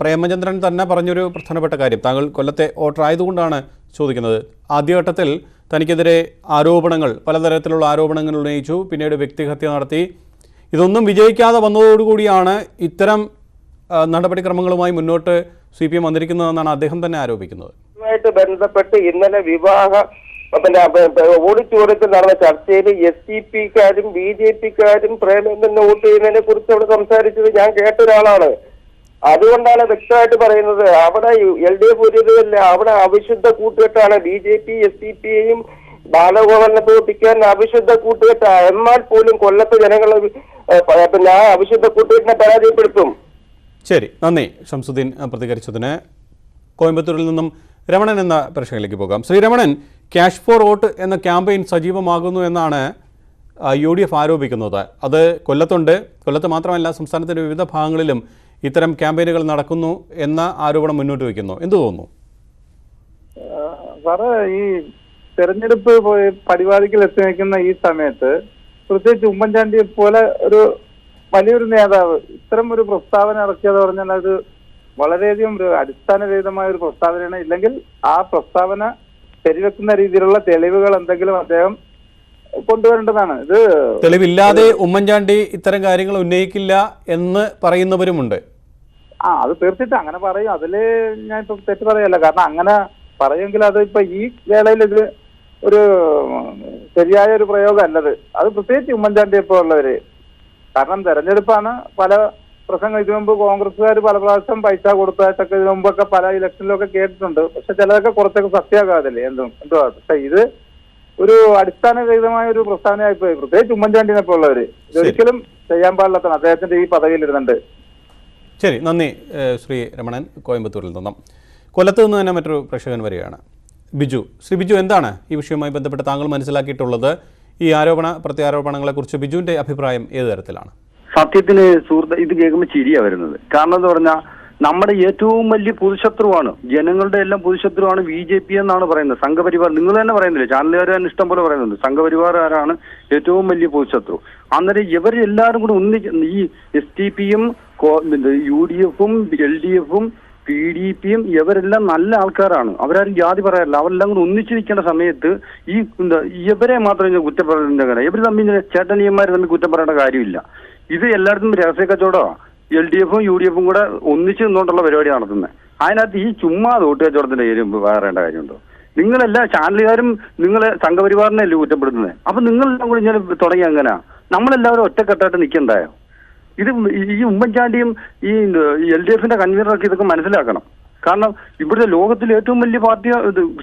പ്രേമചന്ദ്രൻ തന്നെ പറഞ്ഞൊരു പ്രധാനപ്പെട്ട കാര്യം. താങ്കൾ കൊല്ലത്തെ വോട്ടർ ആയതുകൊണ്ടാണ് ചോദിക്കുന്നത്. ആദ്യഘട്ടത്തിൽ തനിക്കെതിരെ ആരോപണങ്ങൾ പലതരത്തിലുള്ള ആരോപണങ്ങൾ ഉന്നയിച്ചു. പിന്നീട് വ്യക്തിഹത്യ നടത്തി. ഇതൊന്നും വിജയിക്കാതെ വന്നതോടുകൂടിയാണ് ഇത്തരം നടപടിക്രമങ്ങളുമായി മുന്നോട്ട് സി പി എം വന്നിരിക്കുന്നതെന്നാണ് അദ്ദേഹം തന്നെ ആരോപിക്കുന്നത്. ബന്ധപ്പെട്ട് ഇന്നലെ വിവാഹ പിന്നെ ഓഡിറ്റോറിയത്തിൽ നടന്ന ചർച്ചയിൽ എസ് ഡി പിക്കാരും ബി ജെ പിക്കാരും പ്രേമചന്ദ്രനെ വോട്ട് ചെയ്യുന്നതിനെ കുറിച്ച് അവിടെ സംസാരിച്ചത് ഞാൻ കേട്ട ഒരാളാണ്. അതുകൊണ്ടാണ് വ്യക്തമായിട്ട് പറയുന്നത് അവിടെ എൽ ഡി എഫ് ഒരിതല്ല അവിടെ അവിശുദ്ധ കൂട്ടുകെട്ടാണ് B J P S D പിയെയും ബാലഗോപാലിനെ തോപ്പിക്കാൻ അവിശുദ്ധ കൂട്ടുകെട്ട എന്നാൽ പോലും കൊല്ലത്തെ ജനങ്ങൾ പിന്നെ ആ അവിശുദ്ധ കൂട്ടുകെട്ടിനെ പരാജയപ്പെടുത്തും. ശരി നന്ദി. ഷംസുദ്ദീൻ പ്രതികരിച്ചതിന് കോയമ്പത്തൂരിൽ നിന്നും രമണൻ എന്ന പ്രശ്നത്തിലേക്ക് പോകാം. Shri Ramanan cash for vote എന്ന ക്യാമ്പയിൻ സജീവമാകുന്നു എന്നാണ് യു ഡി എഫ് ആരോപിക്കുന്നത്. അത് കൊല്ലത്തുണ്ട്. കൊല്ലത്ത് മാത്രമല്ല സംസ്ഥാനത്തിന്റെ വിവിധ ഭാഗങ്ങളിലും ഇത്തരം ക്യാമ്പയിനുകൾ നടക്കുന്നു എന്ന ആരോപണം മുന്നോട്ട് വയ്ക്കുന്നു. എന്തു തോന്നുന്നു? സാറ് ഈ തെരഞ്ഞെടുപ്പ് പരിപാടികൾ എത്തി നിൽക്കുന്ന ഈ സമയത്ത് പ്രത്യേകിച്ച് ഉമ്മൻചാണ്ടിയെ പോലെ ഒരു വലിയൊരു നേതാവ് ഇത്തരം ഒരു പ്രസ്താവന ഇറക്കിയത് പറഞ്ഞാൽ അത് വളരെയധികം ഒരു അടിസ്ഥാനരഹിതമായ ഒരു പ്രസ്താവനയാണ്. ഇല്ലെങ്കിൽ ആ പ്രസ്താവന ശരിവെക്കുന്ന രീതിയിലുള്ള തെളിവുകൾ എന്തെങ്കിലും അദ്ദേഹം കൊണ്ടുവരേണ്ടതാണ്. ഇത് തെളിവില്ലാതെ ഉമ്മൻചാണ്ടി ഇത്തരം കാര്യങ്ങൾ ഉന്നയിക്കില്ല എന്ന് പറയുന്നവരുമുണ്ട്. ആ അത് തീർച്ചയായിട്ടും അങ്ങനെ പറയും. അതിൽ ഞാൻ ഇപ്പൊ തെറ്റ് പറയല്ല കാരണം അങ്ങനെ പറയുമെങ്കിൽ അത് ഇപ്പൊ ഈ വേളയിൽ ഇത് ഒരു ശരിയായ ഒരു പ്രയോഗം അല്ലത് അത് പ്രത്യേകിച്ച് ഉമ്മൻചാണ്ടിയെ ഉള്ളവര് കാരണം തെരഞ്ഞെടുപ്പാണ് പല പ്രസംഗം ഇതിനു മുമ്പ് കോൺഗ്രസ്സുകാർ പല പ്രാവശ്യം പൈസ കൊടുത്തായിട്ടൊക്കെ ഇതിനു മുമ്പൊക്കെ പല ഇലക്ഷനിലൊക്കെ കേട്ടിട്ടുണ്ട്. പക്ഷെ ചിലതൊക്കെ കുറച്ചൊക്കെ സത്യമാകാതില്ലേ എന്തും എന്തോ പക്ഷെ ഇത് ഒരു അടിസ്ഥാനരഹിതമായ ഒരു പ്രസ്താവനയായി പോയി പ്രത്യേകിച്ച് ഉമ്മൻചാണ്ടിനെ പോലുള്ളവര്. ഇതൊരിക്കലും ചെയ്യാൻ പാടില്ലാത്തതാണ് അദ്ദേഹത്തിന്റെ ഈ പദവിയിൽ ഇരുന്നുണ്ട് ശരി നന്ദി ശ്രീ രമണൻ കോയമ്പത്തൂരിൽ നിന്നും. കൊല്ലത്ത് നിന്ന് തന്നെ മറ്റൊരു പ്രേക്ഷകൻ വരികയാണ്. ബിജു. ശ്രീ ബിജു എന്താണ് ഈ വിഷയവുമായി ബന്ധപ്പെട്ട് താങ്കൾ മനസ്സിലാക്കിയിട്ടുള്ളത്? ഈ ആരോപണ പ്രത്യാരോപണങ്ങളെക്കുറിച്ച് ബിജുവിന്റെ അഭിപ്രായം ഏത് തരത്തിലാണ്? സത്യത്തിന് സുഹൃത്ത് ഇത് കേൾക്കുമ്പോൾ ചിരിയാ വരുന്നത്. കാരണം എന്ന് പറഞ്ഞാൽ നമ്മുടെ ഏറ്റവും വലിയ പൊതുശത്രുവാണ് ജനങ്ങളുടെ എല്ലാം പൊതുശത്രുവാണ് ബി ജെ പി എന്നാണ് പറയുന്നത്. സംഘപരിവാർ നിങ്ങൾ തന്നെ പറയുന്നില്ലേ? ചാനലുകാർ തന്നെ ഇഷ്ടം പോലെ പറയുന്നുണ്ട്. സംഘപരിവാറുകാരാണ് ഏറ്റവും വലിയ പൊതുശത്രു. അന്നേരം ഇവരെല്ലാവരും കൂടെ ഒന്നിച്ച് ഈ എസ് ടി പിയും യു ഡി എഫും എൽ ഡി എഫും പി ഡി പിയും ഇവരെല്ലാം നല്ല ആൾക്കാരാണ്. അവരാരും ജാതി പറയാറില്ല. അവരെല്ലാം കൂടെ ഒന്നിച്ചു നിൽക്കേണ്ട സമയത്ത് ഈ എന്താ ഇവരെ മാത്രം ഇങ്ങനെ കുറ്റം കാര്യം. ഇവർ തമ്മിൽ ചേട്ടനിയന്മാർ തമ്മിൽ കുറ്റം പറയേണ്ട കാര്യമില്ല. ഇത് എല്ലായിടത്തും രഹസ്യ കച്ചവടമാണ് എൽ ഡി എഫും യു ഡി എഫും കൂടെ ഒന്നിച്ച് നിന്നുകൊണ്ടുള്ള പരിപാടി നടത്തുന്നത് അതിനകത്ത് ഈ ചുമ്മാ വോട്ട് കച്ചവടത്തിന്റെ കാര്യം പറയേണ്ട കാര്യമുണ്ടോ? നിങ്ങളെല്ലാ ചാനലുകാരും നിങ്ങളെ സംഘപരിവാറിനെ അല്ലേ കുറ്റപ്പെടുത്തുന്നത് അപ്പൊ നിങ്ങളെല്ലാം കൂടി ഇങ്ങനെ തുടങ്ങി അങ്ങനെ നമ്മളെല്ലാവരും ഒറ്റക്കെട്ടായിട്ട് നിൽക്കണ്ടായോ? ഇത് ഈ ഉമ്മൻചാണ്ടിയും ഈ എൽ ഡി എഫിന്റെ കൺവീനറൊക്കെ ഇതൊക്കെ മനസ്സിലാക്കണം. കാരണം ഇവിടുത്തെ ലോകത്തിലെ ഏറ്റവും വലിയ പാർട്ടി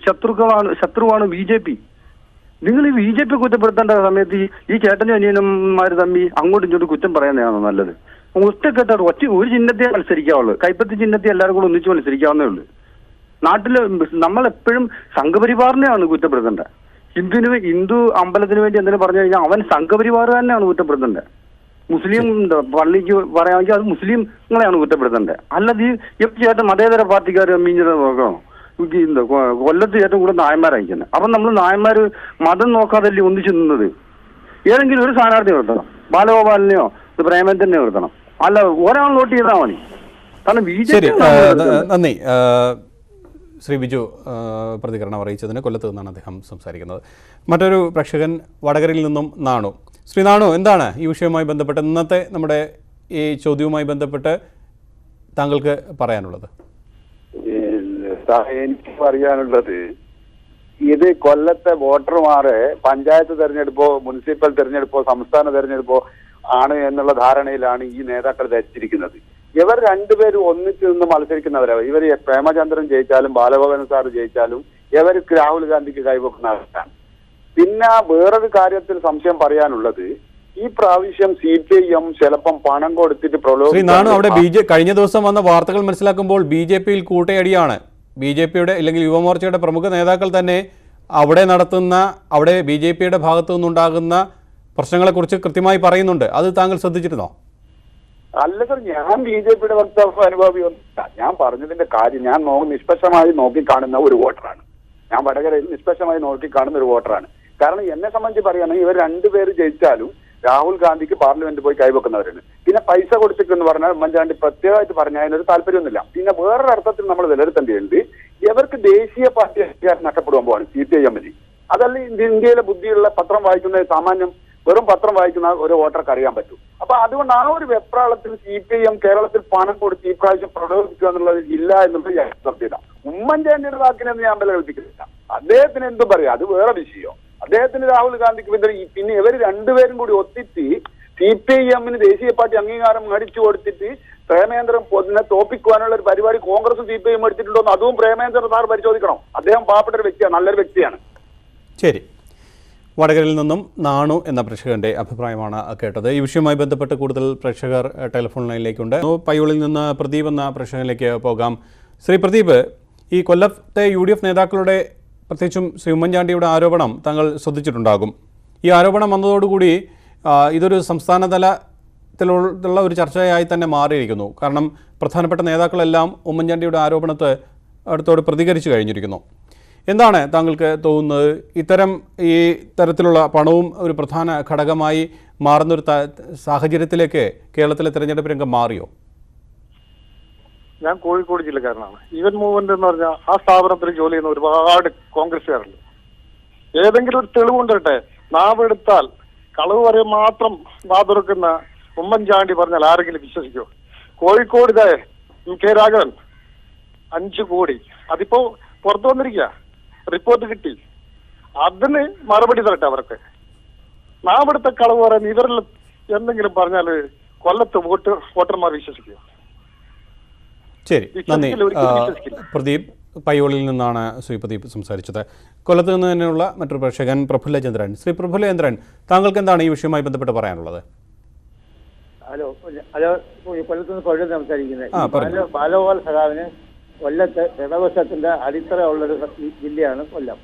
ശത്രുക്കളാണ് ശത്രുവാണ് ബി ജെ പി. നിങ്ങൾ ഈ ബി ജെ പി കുറ്റപ്പെടുത്തേണ്ട സമയത്ത് ഈ ചേട്ടനും അനിയനന്മാർ തമ്മിൽ അങ്ങോട്ടും ഇങ്ങോട്ടും കുറ്റം പറയുന്നതാണോ നല്ലത്? ഒറ്റക്കെട്ടാണ് ഒറ്റ ഒരു ചിഹ്നത്തെ മത്സരിക്കാവുള്ളൂ. കൈപ്പത്തി ചിഹ്നത്തെ എല്ലാവരും കൂടെ ഒന്നിച്ച് മത്സരിക്കാവുന്നേ ഉള്ളൂ. നാട്ടിൽ നമ്മളെപ്പോഴും സംഘപരിവാറിനെയാണ് കുറ്റപ്പെടുത്തേണ്ടത്. ഹിന്ദുവിന് ഹിന്ദു അമ്പലത്തിന് വേണ്ടി എന്തെങ്കിലും പറഞ്ഞു കഴിഞ്ഞാൽ അവൻ സംഘപരിവാർ തന്നെയാണ് കുറ്റപ്പെടുത്തേണ്ടത്. മുസ്ലിം പള്ളിക്ക് പറയാമെങ്കിൽ അത് മുസ്ലിങ്ങളെയാണ് കുറ്റപ്പെടുത്തേണ്ടത്. അല്ലാതെ ഈ ചേട്ടൻ മതേതര പാർട്ടിക്കാർ മീഞ്ഞത് നോക്കണം? കൊല്ലത്ത് ഏറ്റവും കൂടുതൽ നായന്മാരായിരിക്കുന്നത് അപ്പം നമ്മൾ നായന്മാർ മതം നോക്കാതല്ലേ ഒന്നിച്ചു നിന്നത്. ഏതെങ്കിലും ഒരു സ്ഥാനാർത്ഥി നിർത്തണം. ബാലഗോപാലിനെയോ പ്രേമത്തിനെ നിർത്തണം. അല്ല ഒരാൾ വോട്ട് ചെയ്താൽ മതി. കാരണം ബി ജെ പി നന്ദി. ശ്രീ ബിജു പ്രതികരണം അറിയിച്ചതിന് കൊല്ലത്ത് നിന്നാണ് അദ്ദേഹം സംസാരിക്കുന്നത്. മറ്റൊരു പ്രേക്ഷകൻ വടകരയിൽ നിന്നും നാണു. ശ്രീ നാണു എന്താണ് ഈ വിഷയവുമായി ബന്ധപ്പെട്ട് ഇന്നത്തെ നമ്മുടെ ഈ ചോദ്യവുമായി ബന്ധപ്പെട്ട് താങ്കൾക്ക് പറയാനുള്ളത്? എനിക്ക് പറയാനുള്ളത് ഇത് കൊല്ലത്തെ വോട്ടർമാരെ പഞ്ചായത്ത് തെരഞ്ഞെടുപ്പോ മുനിസിപ്പൽ തെരഞ്ഞെടുപ്പോ സംസ്ഥാന തെരഞ്ഞെടുപ്പോ ആണ് എന്നുള്ള ധാരണയിലാണ് ഈ നേതാക്കൾ ധരിച്ചിരിക്കുന്നത്. ഇവർ രണ്ടുപേരും ഒന്നിച്ച് നിന്ന് മത്സരിക്കുന്നവരാ. ഇവർ പ്രേമചന്ദ്രൻ ജയിച്ചാലും ബാലഭവൻ സാർ ജയിച്ചാലും ഇവർക്ക് രാഹുൽ ഗാന്ധിക്ക് കൈവക്കുന്ന അവസ്ഥയാണ് പിന്നെ വേറൊരു കാര്യത്തിൽ സംശയം പറയാനുള്ളത് ഈ പ്രാവശ്യം സി പി ഐ എം ചിലപ്പം പണം കൊടുത്തിട്ട് പ്രലോഭനം അവിടെ ബി ജെ കഴിഞ്ഞ ദിവസം വന്ന വാർത്തകൾ മനസ്സിലാക്കുമ്പോൾ ബി ജെ പിയിൽ കൂട്ടയടിയാണ്. ബി ജെ പിയുടെ അല്ലെങ്കിൽ യുവമോർച്ചയുടെ പ്രമുഖ നേതാക്കൾ തന്നെ അവിടെ നടത്തുന്ന അവിടെ ബി ജെ പിയുടെ ഭാഗത്തു നിന്നുണ്ടാകുന്ന പ്രശ്നങ്ങളെക്കുറിച്ച് കൃത്യമായി പറയുന്നുണ്ട്. അത് താങ്കൾ ശ്രദ്ധിച്ചിരുന്നോ? അല്ല സർ ഞാൻ ബി ജെ പിയുടെ വക്താവ് അനുഭവി ഞാൻ പറഞ്ഞതിന്റെ കാര്യം ഞാൻ നിഷ്പക്ഷമായി നോക്കി കാണുന്ന ഒരു വോട്ടറാണ്. ഞാൻ വടകരയിൽ നിഷ്പക്ഷമായി നോക്കി കാണുന്ന ഒരു വോട്ടറാണ്. കാരണം എന്നെ സംബന്ധിച്ച് പറയുകയാണെങ്കിൽ ഇവർ രണ്ടുപേര് ജയിച്ചാലും രാഹുൽ ഗാന്ധിക്ക് പാർലമെന്റ് പോയി കൈവെക്കുന്നവരാണ്. പിന്നെ പൈസ കൊടുത്തിട്ടെന്ന് പറഞ്ഞാൽ ഉമ്മൻചാണ്ടി പ്രത്യേകമായിട്ട് പറഞ്ഞ അതിനൊരു താല്പര്യമൊന്നുമില്ല. പിന്നെ വേറൊരർത്ഥത്തിൽ നമ്മൾ വിലയിരുത്തേണ്ടതുണ്ട് ഇവർക്ക് ദേശീയ പാർട്ടി അധികാരം നഷ്ടപ്പെടുവാൻ പോവാണ് സി പി ഐ എമ്മിന് അതല്ല ഇന്ത്യയിലെ ബുദ്ധിയുള്ള പത്രം വായിക്കുന്ന സാമാന്യം വെറും പത്രം വായിക്കുന്ന ഒരു വോട്ടർക്ക് അറിയാൻ പറ്റും. അപ്പൊ അതുകൊണ്ട് ആ ഒരു വെപ്രാളത്തിൽ സി പി ഐ എം കേരളത്തിൽ പണം കൊടുത്ത് ഈ പ്രാവശ്യം പ്രലോഭിക്കുക എന്നുള്ളത് ഇല്ല എന്നുള്ളത് സത്യത ഉമ്മൻചാണ്ടിയുടെ വാക്കിനെന്ന് ഞാൻ വില കൽപ്പിക്കുന്നില്ല അദ്ദേഹത്തിന് എന്തും പറയാം. അത് വേറെ വിഷയം അദ്ദേഹത്തിന് രാഹുൽ ഗാന്ധിക്ക് പിന്തുണ പിന്നെ ഇവർ രണ്ടുപേരും കൂടി ഒത്തിത്തി സി പി ഐ എമ്മിന് ദേശീയ പാർട്ടി അംഗീകാരം മേടിച്ചു കൊടുത്തിട്ട് പ്രേമേന്ദ്രൻ പൊതിനെ തോപ്പിക്കുവാനുള്ള ഒരു പരിപാടി കോൺഗ്രസ് സി പി ഐ എടുത്തിട്ടുണ്ടോ അതും പ്രേമേന്ദ്രൻ സാർ പരിശോധിക്കണം. അദ്ദേഹം പാവപ്പെട്ട ഒരു വ്യക്തിയാണ് നല്ലൊരു വ്യക്തിയാണ്. ശരി. വടകരയിൽ നിന്നും നാണു എന്ന പ്രേക്ഷകന്റെ അഭിപ്രായമാണ് കേട്ടത്. ഈ വിഷയവുമായി ബന്ധപ്പെട്ട് കൂടുതൽ പ്രേക്ഷകർ ടെലിഫോൺ ലൈനിലേക്കുണ്ട്. പയ്യോളിൽ നിന്ന് പ്രദീപ് എന്ന പ്രേക്ഷകനിലേക്ക് പോകാം. ശ്രീ പ്രദീപ് ഈ കൊല്ലത്തെ യു നേതാക്കളുടെ പ്രത്യേകിച്ചും ശ്രീ ഉമ്മൻചാണ്ടിയുടെ ആരോപണം താങ്കൾ ശ്രദ്ധിച്ചിട്ടുണ്ടാകും. ഈ ആരോപണം വന്നതോടുകൂടി ഇതൊരു സംസ്ഥാനതലത്തിലുള്ള ഒരു ചർച്ചയായി തന്നെ മാറിയിരിക്കുന്നു. കാരണം പ്രധാനപ്പെട്ട നേതാക്കളെല്ലാം ഉമ്മൻചാണ്ടിയുടെ ആരോപണത്തെ അടുത്തോട് പ്രതികരിച്ചു കഴിഞ്ഞിരിക്കുന്നു. എന്താണ് താങ്കൾക്ക് തോന്നുന്നത്? ഇത്തരം ഈ തരത്തിലുള്ള പണവും ഒരു പ്രധാന ഘടകമായി മാറുന്നൊരു സാഹചര്യത്തിലേക്ക് കേരളത്തിലെ തെരഞ്ഞെടുപ്പ് രംഗം മാറിയോ? ഞാൻ കോഴിക്കോട് ജില്ലക്കാരനാണ്. ഈവൻ മൂവ്മെന്റ് എന്ന് പറഞ്ഞാൽ ആ സ്ഥാപനത്തിൽ ജോലി ചെയ്യുന്ന ഒരുപാട് കോൺഗ്രസ്സുകാരുണ്ട്. ഏതെങ്കിലും ഒരു തെളിവുണ്ടട്ടെ? നാവെടുത്താൽ കളവ് വരെ മാത്രം വാതുറക്കുന്ന ഉമ്മൻചാണ്ടി പറഞ്ഞാൽ ആരെങ്കിലും വിശ്വസിക്കോ കോഴിക്കോട് ഇതേ കെ രാഘവൻ. അഞ്ചു കോടി. അതിപ്പോ പുറത്തു വന്നിരിക്കുക റിപ്പോർട്ട് കിട്ടി. അതിന് മറുപടി തരട്ടെ അവർക്ക്. നാവെടുത്ത കളവ് പറയാൻ ഇവരിൽ എന്തെങ്കിലും പറഞ്ഞാൽ കൊല്ലത്ത് വോട്ട് വോട്ടർമാർ വിശ്വസിക്കുക ശരി നന്ദി. പ്രദീപ് പയ്യോളിൽ നിന്നാണ് ശ്രീ പ്രദീപ് സംസാരിച്ചത്. കൊല്ലത്ത് നിന്ന് തന്നെയുള്ള മറ്റൊരു പ്രേക്ഷകൻ പ്രഫുല്ലചന്ദ്രൻ ശ്രീ പ്രഫുല്ലചന്ദ്രൻ താങ്കൾക്ക് എന്താണ് ഈ വിഷയവുമായി ബന്ധപ്പെട്ട് പറയാനുള്ളത്? ഹലോ ഹലോ കൊല്ലത്ത് നിന്ന് പഴുത് സംസാരിക്കുന്നത്. ബാലഗോപാൽ സഖാവിന് കൊല്ലത്ത് ഇടവശത്തിന്റെ അടിത്തറ ഉള്ളൊരു ജില്ലയാണ് കൊല്ലം.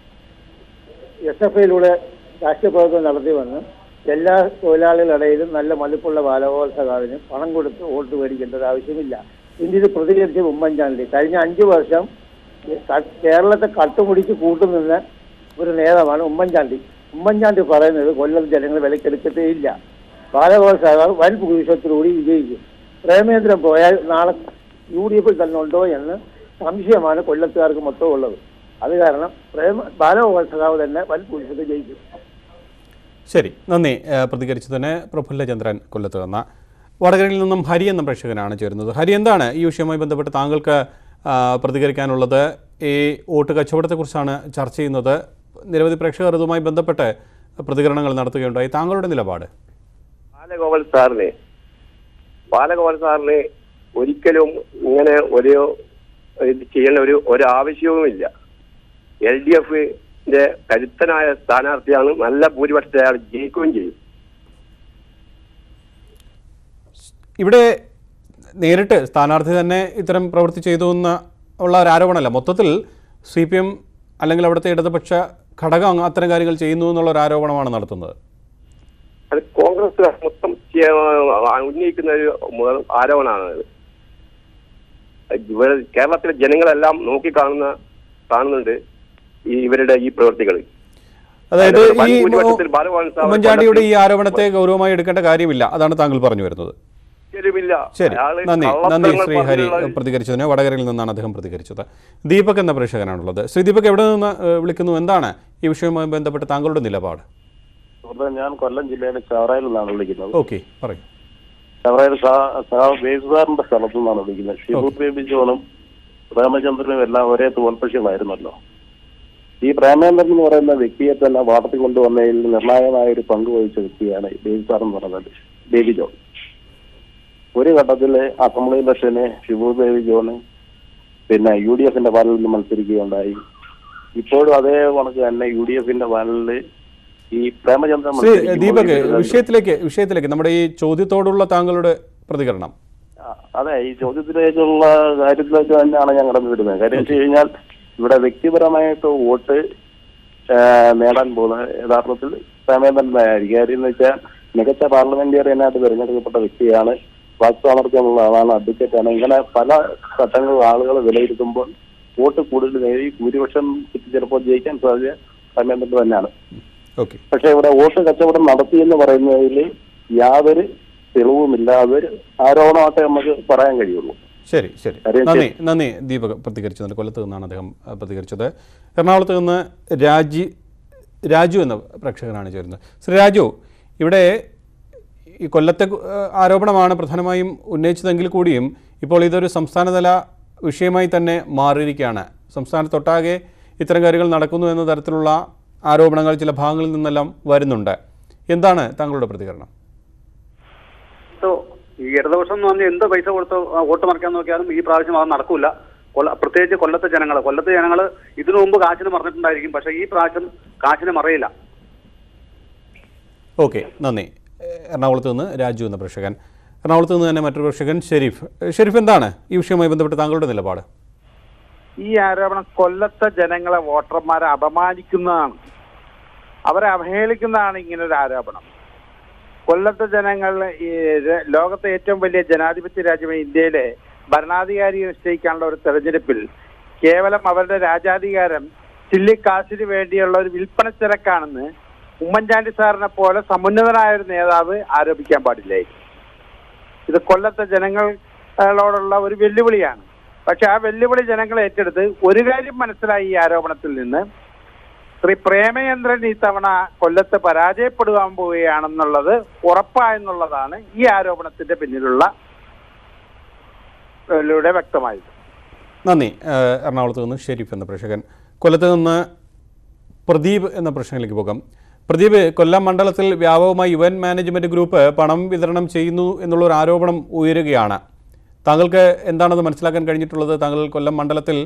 എസ് എഫ് ഐയിലൂടെ രാഷ്ട്രീയ പ്രവർത്തനം നടത്തി വന്ന് എല്ലാ തൊഴിലാളികളുടെയിലും നല്ല മതിപ്പുള്ള ബാലഗോപാൽ സഖാവിന് പണം കൊടുത്ത് വോട്ട് മേടിക്കേണ്ട ആവശ്യമില്ല. ഇന്ത്യയിൽ പ്രതികരിച്ച ഉമ്മൻചാണ്ടി കഴിഞ്ഞ അഞ്ചു വർഷം കേരളത്തെ കട്ടുമുടിച്ച് കൂട്ടുനിന്ന ഒരു നേതാവാണ് ഉമ്മൻചാണ്ടി. ഉമ്മൻചാണ്ടി പറയുന്നത് കൊല്ലം ജനങ്ങൾ വിലക്കെടുക്കത്തേ ഇല്ല. ബാലഗോപാൽ സഖാവ് വൻ ഭൂരിപക്ഷത്തിലൂടി വിജയിക്കും പ്രേമേന്ദ്രൻ പോയാൽ നാളെ യു ഡി എഫിൽ തന്നെ ഉണ്ടോ എന്ന് സംശയമാണ് കൊല്ലത്തുകാർക്ക് മൊത്തം ഉള്ളത്. അത് കാരണം പ്രേമ ബാലഗോപാൽ തന്നെ വൻ ഭൂരിപക്ഷത്തിൽ ജയിക്കും ശരി നന്ദി. പ്രതികരിച്ചു തന്നെ പ്രഫുല്ല പ്രഫുല്ലചന്ദ്രൻ കൊല്ലത്ത് വന്ന വടകരയിൽ നിന്നും ഹരി എന്ന പ്രേക്ഷകനാണ് ചേരുന്നത്. ഹരി എന്താണ് ഈ വിഷയവുമായി ബന്ധപ്പെട്ട് താങ്കൾക്ക് പ്രതികരിക്കാനുള്ളത്? ഈ വോട്ട് കച്ചവടത്തെക്കുറിച്ചാണ് ചർച്ച ചെയ്യുന്നത്. നിരവധി പ്രേക്ഷകർ ഇതുമായി ബന്ധപ്പെട്ട് പ്രതികരണങ്ങൾ നടത്തുകയുണ്ടായി. താങ്കളുടെ നിലപാട്? ബാലഗോപാൽ സാറിനെ ബാലഗോപാൽ സാറിനെ ഒരിക്കലും ഇങ്ങനെ ഒരു ചെയ്യേണ്ട ഒരു ഒരു ആവശ്യവുമില്ല എൽ ഡി എഫിന്റെ കരുത്തനായ സ്ഥാനാർത്ഥിയാണ് നല്ല ഭൂരിപക്ഷത്തെ അയാൾ ജയിക്കുകയും ചെയ്യും. ഇവിടെ നേരിട്ട് സ്ഥാനാർത്ഥി തന്നെ ഇത്തരം പ്രവൃത്തി ചെയ്തു എന്ന് ഉള്ള ഒരു ആരോപണമല്ല മൊത്തത്തിൽ സി പി എം അല്ലെങ്കിൽ അവിടുത്തെ ഇടതുപക്ഷ ഘടകം അത്തരം കാര്യങ്ങൾ ചെയ്യുന്നു എന്നുള്ള ഒരു ആരോപണമാണ് നടത്തുന്നത് അത് കോൺഗ്രസ് മൊത്തം ഉന്നയിക്കുന്ന ഒരു ആരോപണമാണ്. ഇവിടെ കേരളത്തിലെ ജനങ്ങളെല്ലാം നോക്കി കാണുന്ന കാണുന്നുണ്ട് ഈ ഇവരുടെ ഈ പ്രവൃത്തികൾ അതായത് ഈ ഉമ്മൻചാണ്ടിയുടെ ഈ ആരോപണത്തെ ഗൗരവമായി എടുക്കേണ്ട കാര്യമില്ല അതാണ് താങ്കൾ പറഞ്ഞു വരുന്നത്. ശരി. നന്ദി നന്ദി. കള്ളത്തരങ്ങൾ ശ്രീ ഹരി പ്രതികരിച്ചതിന്. വടകരയിൽ നിന്നാണ് അദ്ദേഹം പ്രതികരിച്ചത്. ദീപക് എന്ന പ്രേക്ഷകനാണുള്ളത്. ശ്രീ ദീപക് എവിടെ നിന്ന് വിളിക്കുന്നു? എന്താണ് ഈ വിഷയവുമായി ബന്ധപ്പെട്ട് താങ്കളുടെ നിലപാട്? ഞാൻ കൊല്ലം ജില്ലയിലെ ചവറയിൽ നിന്നാണ് വിളിക്കുന്നത്. ഓക്കെ പറയൂ. ചവറയിൽ ബേസുകാരന്റെ സ്ഥലത്തു നിന്നാണ് വിളിക്കുന്നത്. ഷിബു ബേബി ജോണും പ്രേമചന്ദ്രനും എല്ലാം ഒരേ തോൽപ്പക്ഷികളായിരുന്നല്ലോ ഈ പ്രേമേന്ദ്രൻ എന്ന് പറയുന്ന വ്യക്തിയെ തന്നെ വാർത്തയിൽ കൊണ്ടുവന്നതിൽ നിർണായകമായ ഒരു പങ്ക് വഹിച്ച വ്യക്തിയാണ് ബേബി സാർ എന്ന് പറയുന്നത് ബേബി ജോൺ ഒരു ഘട്ടത്തിൽ അസംബ്ലി ഇലക്ഷന് ഷിബു ദേവി ജോണ് പിന്നെ യു ഡി എഫിന്റെ പാനലിൽ മത്സരിക്കുകയുണ്ടായി. ഇപ്പോഴും അതേ കണക്ക് തന്നെ യു ഡി എഫിന്റെ പാനലിൽ ഈ പ്രേമചന്ദ്രൻ ദീപക് വിഷയത്തിലേക്ക് വിഷയത്തിലേക്ക്. നമ്മുടെ ഈ ചോദ്യത്തോടുള്ള താങ്കളുടെ പ്രതികരണം. അതെ ഈ ചോദ്യത്തിലേക്കുള്ള കാര്യത്തിലേക്ക് തന്നെയാണ് ഞാൻ കടന്നു വരുന്നത്. കാര്യം വെച്ച് കഴിഞ്ഞാൽ ഇവിടെ വ്യക്തിപരമായിട്ട് വോട്ട് നേടാൻ പോകുന്നത് യഥാർത്ഥത്തിൽ പ്രേമചന്ദ്രനായിരിക്കും കാര്യം എന്ന് വെച്ചാൽ മികച്ച പാർലമെന്റേറിയനായിട്ട് തിരഞ്ഞെടുക്കപ്പെട്ട വ്യക്തിയാണ് വാക്സാമർത്ഥ്യമുള്ള ആളാണ് അഡ്വക്കേറ്റ് ആണ്. ഇങ്ങനെ പല ഘട്ടങ്ങളിൽ ആളുകൾ വിലയിരുത്തുമ്പോൾ വോട്ട് കൂടുതൽ നേടി ഭൂരിപക്ഷം കിട്ടി ചിലപ്പോൾ ജയിക്കാൻ സാധ്യത പ്രേമേന്ദ്രൻ തന്നെയാണ്. പക്ഷെ ഇവിടെ വോട്ട് കച്ചവടം നടത്തി എന്ന് പറയുന്നതിൽ യാതൊരു തെളിവുമില്ലാതെ ആരോപണമായിട്ടേ നമുക്ക് പറയാൻ കഴിയുള്ളൂ. ശരി ശരി. നന്ദി നന്ദി ദീപക് പ്രതികരിച്ചു കൊല്ലത്ത് നിന്നാണ് അദ്ദേഹം പ്രതികരിച്ചത്. എറണാകുളത്ത് നിന്ന് രാജി രാജു എന്ന പ്രേക്ഷകനാണ് ചേരുന്നത്. ശ്രീ രാജു ഇവിടെ ഈ കൊല്ലത്തെ ആരോപണമാണ് പ്രധാനമായും ഉന്നയിച്ചതെങ്കിൽ കൂടിയും ഇപ്പോൾ ഇതൊരു സംസ്ഥാനതല വിഷയമായി തന്നെ മാറിയിരിക്കുകയാണ്. സംസ്ഥാനത്തൊട്ടാകെ ഇത്തരം കാര്യങ്ങൾ നടക്കുന്നു എന്ന തരത്തിലുള്ള ആരോപണങ്ങൾ ചില ഭാഗങ്ങളിൽ നിന്നെല്ലാം വരുന്നുണ്ട്. എന്താണ് താങ്കളുടെ പ്രതികരണം? ഈ ഇടതുപക്ഷം എന്ന് പറഞ്ഞാൽ എന്ത് പൈസ കൊടുത്ത് വോട്ട് മറിക്കാൻ നോക്കിയാലും ഈ പ്രാവശ്യം അത് നടക്കൂല. കൊല്ല പ്രത്യേകിച്ച് കൊല്ലത്തെ ജനങ്ങൾ കൊല്ലത്തെ ജനങ്ങൾ ഇതിനു മുമ്പ് കാശിന് മറന്നിട്ടുണ്ടായിരിക്കും പക്ഷേ ഈ പ്രാവശ്യം കാശിന് മറയില്ല. ഓക്കെ നന്ദി. എറണാകുളത്ത് നിന്ന് രാജു എന്ന പ്രേക്ഷകൻ. എറണാകുളത്ത് നിന്ന് തന്നെ മറ്റൊരു പ്രേക്ഷകൻ ഷെരീഫ്. ഷെരീഫ് എന്താണ് ഈ വിഷയവുമായി ബന്ധപ്പെട്ട് താങ്കളുടെ നിലപാട്? ഈ ആരോപണം കൊല്ലത്തെ ജനങ്ങളെ വോട്ടർമാരെ അപമാനിക്കുന്നതാണ്. അവരെ അവഹേളിക്കുന്നതാണ് ഇങ്ങനെ ഒരു ആരോപണം. കൊല്ലത്തെ ജനങ്ങൾ ലോകത്തെ ഏറ്റവും വലിയ ജനാധിപത്യ രാജ്യമായ ഇന്ത്യയിലെ ഭരണാധികാരിയെ നിശ്ചയിക്കാനുള്ള ഒരു തെരഞ്ഞെടുപ്പിൽ കേവലം അവരുടെ രാജാധികാരം ചില്ലിക്കാശിന് വേണ്ടിയുള്ള ഒരു വിൽപ്പനച്ചരക്കാണെന്ന് ഉമ്മൻചാണ്ടി സാറിനെ പോലെ സമുന്നതനായ ഒരു നേതാവ് ആരോപിക്കാൻ പാടില്ലായിരുന്നു ഇത് കൊല്ലത്തെ ജനങ്ങളോടുള്ള ഒരു വെല്ലുവിളിയാണ്. പക്ഷെ ആ വെല്ലുവിളി ജനങ്ങൾ ഏറ്റെടുത്ത് ഒരു കാര്യം മനസ്സിലായി ഈ ആരോപണത്തിൽ നിന്ന്. ശ്രീ പ്രേമചന്ദ്രൻ ഈ തവണ കൊല്ലത്ത് പരാജയപ്പെടുവാൻ പോവുകയാണെന്നുള്ളത് ഉറപ്പായെന്നുള്ളതാണ് ഈ ആരോപണത്തിന്റെ പിന്നിലുള്ള വ്യക്തമായത്. നന്ദി. എറണാകുളത്ത് നിന്ന് ഷെരീഫ് എന്ന പ്രേക്ഷകൻ. കൊല്ലത്ത് നിന്ന് പ്രദീപ് എന്ന പ്രശ്നത്തിലേക്ക് പോകാം. പ്രദീപ് കൊല്ലം മണ്ഡലത്തിൽ വ്യാപകമായി യുവൻ മാനേജ്മെന്റ് ഗ്രൂപ്പ് പണം വിതരണം ചെയ്യുന്നു എന്നുള്ളൊരു ആരോപണം ഉയരുകയാണ്. താങ്കൾക്ക് എന്താണത് മനസ്സിലാക്കാൻ കഴിഞ്ഞിട്ടുള്ളത്? താങ്കൾ കൊല്ലം മണ്ഡലത്തിൽ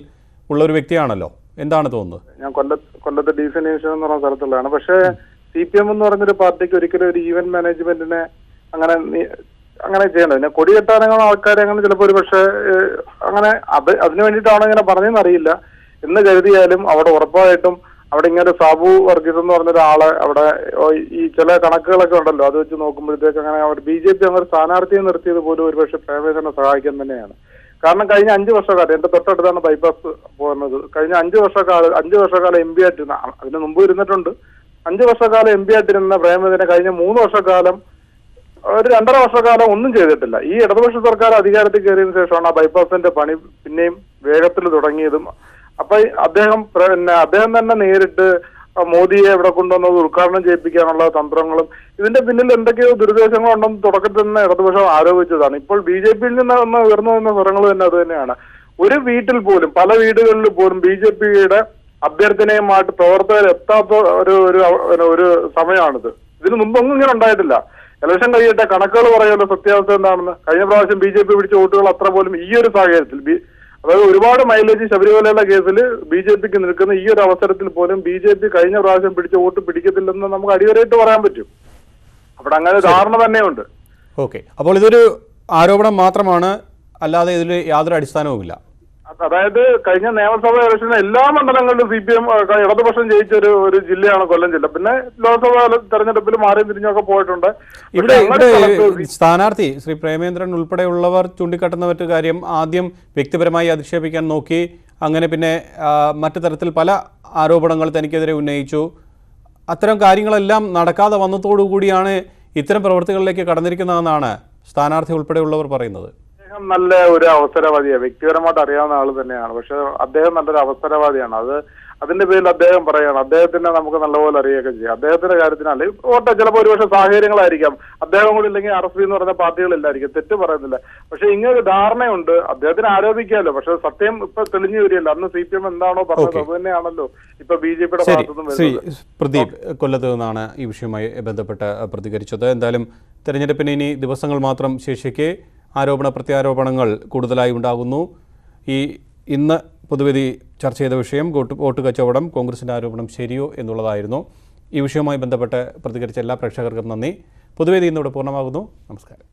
ഉള്ള ഒരു വ്യക്തിയാണല്ലോ. എന്താണ് തോന്നുന്നത്? ഞാൻ കൊല്ല കൊല്ലത്തെ നേഷൻ എന്ന് പറഞ്ഞ സ്ഥലത്തുള്ളതാണ്. പക്ഷേ സി പി എം എന്ന് പറഞ്ഞൊരു പാർട്ടിക്ക് ഒരിക്കലും ഒരു ഈവന്റ് മാനേജ്മെന്റിനെ അങ്ങനെ അങ്ങനെ ചെയ്യണ്ട പിന്നെ കൊടി കെട്ടാനങ്ങനെ ആൾക്കാരെ അങ്ങനെ ചിലപ്പോൾ ഒരു പക്ഷേ അങ്ങനെ അത് അതിനു വേണ്ടിയിട്ടാണോ ഇങ്ങനെ പറഞ്ഞതെന്ന് അറിയില്ല. എന്ന് കരുതിയാലും അവിടെ ഉറപ്പായിട്ടും അവിടെ ഇങ്ങനെ സാബു വർഗീസ് എന്ന് പറഞ്ഞ ഒരാളെ അവിടെ ഈ ചില കണക്കുകളൊക്കെ ഉണ്ടല്ലോ അത് വെച്ച് നോക്കുമ്പോഴത്തേക്ക് അങ്ങനെ അവർ ബി ജെ പി അങ്ങനെ സ്ഥാനാർത്ഥിയെ നിർത്തിയത് പോലും ഒരുപക്ഷെ പ്രേമേന്ദ്രനെ സഹായിക്കാൻ തന്നെയാണ്. കാരണം കഴിഞ്ഞ അഞ്ച് വർഷക്കാലം എന്റെ തൊട്ടടുത്താണ് ബൈപ്പാസ് പോകുന്നത് കഴിഞ്ഞ അഞ്ച് വർഷക്കാലം അഞ്ച് വർഷക്കാലം എം പി ആയിട്ടിരുന്ന അതിന് മുമ്പ് ഇരുന്നിട്ടുണ്ട്. അഞ്ച് വർഷക്കാലം എം പി ആയിട്ടിരുന്ന പ്രേമേന്ദ്രനെ കഴിഞ്ഞ മൂന്ന് വർഷക്കാലം ഒരു രണ്ടര വർഷക്കാലം ഒന്നും ചെയ്തിട്ടില്ല. ഈ ഇടതുപക്ഷ സർക്കാർ അധികാരത്തിൽ കയറിയതിനു ശേഷമാണ് ആ ബൈപ്പാസിന്റെ പണി പിന്നെയും വേഗത്തിൽ തുടങ്ങിയതും അപ്പൊ അദ്ദേഹം പിന്നെ അദ്ദേഹം തന്നെ നേരിട്ട് മോദിയെ ഇവിടെ കൊണ്ടുവന്നത് ഉദ്ഘാടനം ചെയ്യിപ്പിക്കാനുള്ള തന്ത്രങ്ങളും ഇതിന്റെ പിന്നിൽ എന്തൊക്കെയോ ദുരുദ്ദേശങ്ങളുണ്ടെന്ന് തുടക്കത്തിൽ തന്നെ ഇടതുപക്ഷം ആരോപിച്ചതാണ്. ഇപ്പോൾ ബി ജെ പിയിൽ നിന്ന് വന്ന ഉയർന്നു വന്ന സ്വരങ്ങൾ തന്നെ അത് തന്നെയാണ്. ഒരു വീട്ടിൽ പോലും പല വീടുകളിൽ പോലും ബി ജെ പിയുടെ അഭ്യർത്ഥനയുമായിട്ട് പ്രവർത്തകർ എത്താത്ത ഒരു ഒരു ഒരു- സമയമാണിത്. ഇതിനു മുമ്പൊന്നും ഇങ്ങനെ ഉണ്ടായിട്ടില്ല. ഇലക്ഷൻ കഴിയട്ടെ കണക്കുകൾ പറയുമല്ലോ സത്യാവസ്ഥ എന്താണെന്ന്. കഴിഞ്ഞ പ്രാവശ്യം ബി ജെ പി പിടിച്ച വോട്ടുകൾ അത്ര പോലും ഈ ഒരു സാഹചര്യത്തിൽ അതായത് ഒരുപാട് മൈലേജ് ശബരിമലയുടെ കേസിൽ ബി ജെ പിക്ക് നിൽക്കുന്ന ഈ ഒരു അവസരത്തിൽ പോലും ബി ജെ പി കഴിഞ്ഞ പ്രാവശ്യം പിടിച്ച വോട്ട് പിടിക്കത്തില്ലെന്ന് നമുക്ക് അടിവരയിട്ട് പറയാൻ പറ്റും. അവിടെ അങ്ങനെ ധാരണ തന്നെയുണ്ട്. ഓക്കെ. അപ്പോൾ ഇതൊരു ആരോപണം മാത്രമാണ്. അല്ലാതെ ഇതിൽ യാതൊരു അടിസ്ഥാനവുമില്ല. അതായത് കഴിഞ്ഞ നിയമസഭാ ഇലക്ഷനിൽ എല്ലാ മണ്ഡലങ്ങളിലും സി പി എം ഇടതുപക്ഷം ജയിച്ച ഒരു ഒരു ജില്ലയാണ് കൊല്ലം ജില്ല. പിന്നെ ലോക്സഭാ തെരഞ്ഞെടുപ്പിൽ മാറി തിരിഞ്ഞൊക്കെ പോയിട്ടുണ്ട്. ഇവിടെ സ്ഥാനാർത്ഥി ശ്രീ പ്രേമേന്ദ്രൻ ഉൾപ്പെടെയുള്ളവർ ചൂണ്ടിക്കാട്ടുന്ന മറ്റു കാര്യം ആദ്യം വ്യക്തിപരമായി അധിക്ഷേപിക്കാൻ നോക്കി. അങ്ങനെ പിന്നെ മറ്റു തരത്തിൽ പല ആരോപണങ്ങൾ തനിക്കെതിരെ ഉന്നയിച്ചു. അത്തരം കാര്യങ്ങളെല്ലാം നടക്കാതെ വന്നതോടുകൂടിയാണ് ഇത്തരം പ്രവൃത്തികളിലേക്ക് കടന്നിരിക്കുന്നതെന്നാണ് സ്ഥാനാർത്ഥി ഉൾപ്പെടെയുള്ളവർ പറയുന്നത്. അദ്ദേഹം നല്ല ഒരു അവസരവാദിയാണ് വ്യക്തിപരമായിട്ട് അറിയാവുന്ന ആൾ തന്നെയാണ്. പക്ഷെ അദ്ദേഹം നല്ലൊരു അവസരവാദിയാണ്. അത് അതിന്റെ പേരിൽ അദ്ദേഹം പറയാണ് അദ്ദേഹത്തിനെ നമുക്ക് നല്ലപോലെ അറിയുകയൊക്കെ ചെയ്യാം. അദ്ദേഹത്തിന്റെ കാര്യത്തിനല്ല ഓട്ടെ ചിലപ്പോൾ ഒരുപക്ഷെ സാഹചര്യങ്ങളായിരിക്കാം. അദ്ദേഹം കൂടി ഇല്ലെങ്കിൽ ആർ എസ് പി എന്ന് പറയുന്ന പാർട്ടികളില്ലായിരിക്കും. തെറ്റ് പറയുന്നില്ല. പക്ഷെ ഇങ്ങനെ ഒരു ധാരണയുണ്ട്. അദ്ദേഹത്തിന് ആരോപിക്കാമല്ലോ. പക്ഷെ സത്യം ഇപ്പൊ തെളിഞ്ഞു വരികയല്ല. അന്ന് സി പി എം എന്താണോ പറഞ്ഞത് അത് തന്നെയാണല്ലോ ഇപ്പൊ ബി ജെ പിയുടെ ഭാഗത്തുനിന്ന് പ്രദീപ് കൊല്ലത്ത് നിന്നാണ് ഈ വിഷയവുമായി ബന്ധപ്പെട്ട് പ്രതികരിച്ചത്. എന്തായാലും തെരഞ്ഞെടുപ്പിന് ഇനി ദിവസങ്ങൾ മാത്രം ശേഷിക്കെ ആരോപണ പ്രത്യാരോപണങ്ങൾ കൂടുതലായി ഉണ്ടാകുന്നു. ഈ ഇന്ന് പൊതുവേദി ചർച്ച ചെയ്ത വിഷയം വോട്ട് വോട്ട് കച്ചവടം കോൺഗ്രസിന്റെ ആരോപണം ശരിയോ എന്നുള്ളതായിരുന്നു. ഈ വിഷയവുമായി ബന്ധപ്പെട്ട് പ്രതികരിച്ച എല്ലാ പ്രേക്ഷകർക്കും നന്ദി. പൊതുവേദി ഇന്നിവിടെ പൂർണമാകുന്നു. നമസ്കാരം.